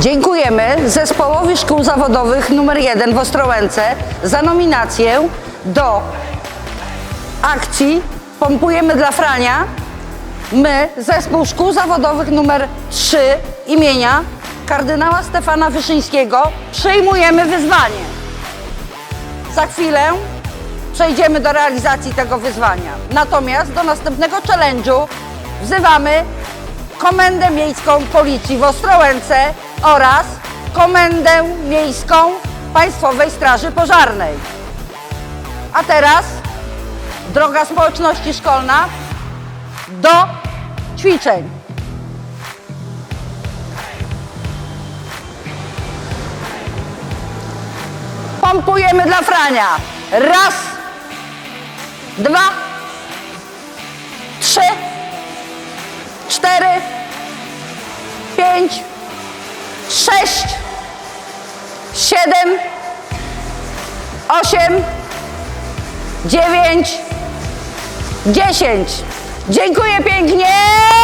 Dziękujemy Zespołowi Szkół Zawodowych nr 1 w Ostrołęce za nominację do akcji Pompujemy dla Frania. My, Zespół Szkół Zawodowych nr 3 imienia kardynała Stefana Wyszyńskiego, przyjmujemy wyzwanie. Za chwilę przejdziemy do realizacji tego wyzwania. Natomiast do następnego challenge'u wzywamy Komendę Miejską Policji w Ostrołęce oraz Komendę Miejską Państwowej Straży Pożarnej. A teraz, droga społeczności szkolna, do ćwiczeń. Pompujemy dla Frania. Raz, dwa, trzy, cztery, pięć, sześć, siedem, osiem, dziewięć, dziesięć. Dziękuję pięknie!